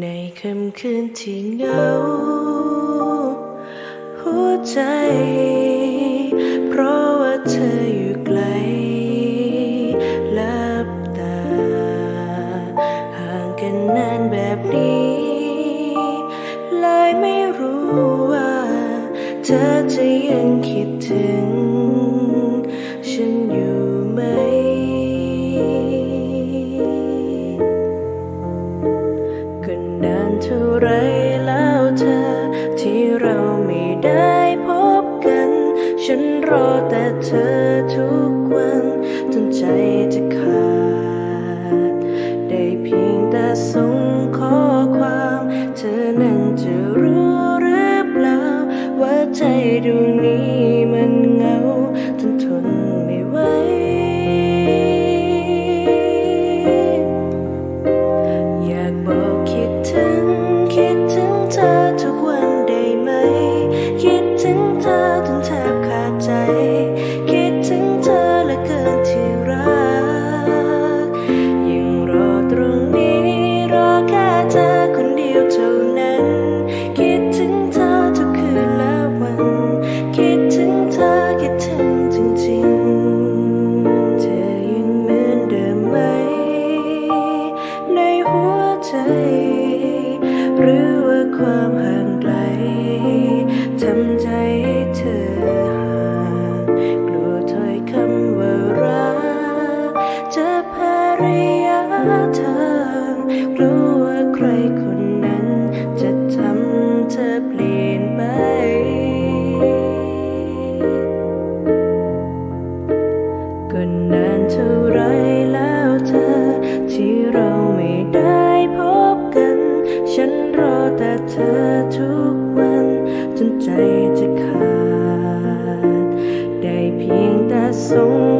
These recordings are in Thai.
ในค่ำคืนที่เหงา หัวใจ เพราะว่าเธออยู่ไกลลับตา ห่างกันนานแบบนี้เลยไม่รู้ว่า เธอจะยังคิด เท่าไรแล้วเธอ ที่เราไม่ได้พบกัน ฉันรอแต่เธอทุกวันจนใจจะขาด ได้เพียงแต่ส่งข้อความ เธอนั้นจะรู้หรือเปล่า ว่าใจดวง รือว่าความห่างไกลทำใจให้เธอห่างกลัวถ้อยคำว่ารักจะพาระยะทางกลัวว่าใครคนนั้นจะทำเธอเปลี่ยนไป ก็นานเท่า แ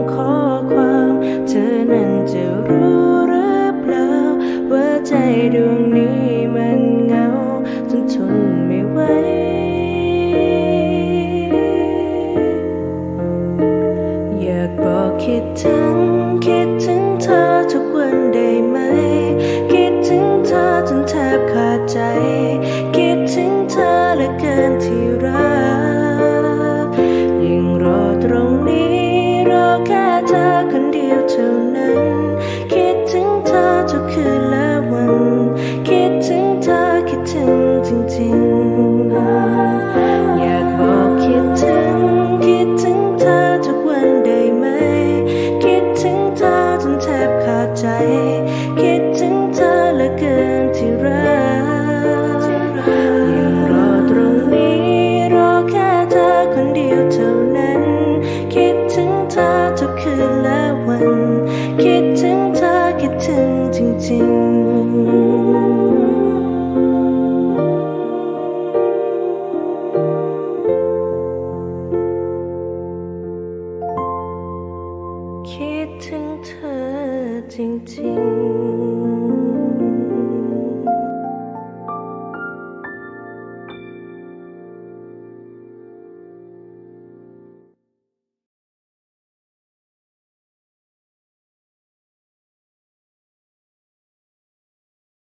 คิดถึงเธอเหลือเกินที่รักยังรอตรงนี้ รอแค่เธอคนเดียวเท่านั้น คิดถึงเธอทุกคืนและวัน คิดถึงเธอคิดถึงจริงๆ คิดถึงเธอจริงๆ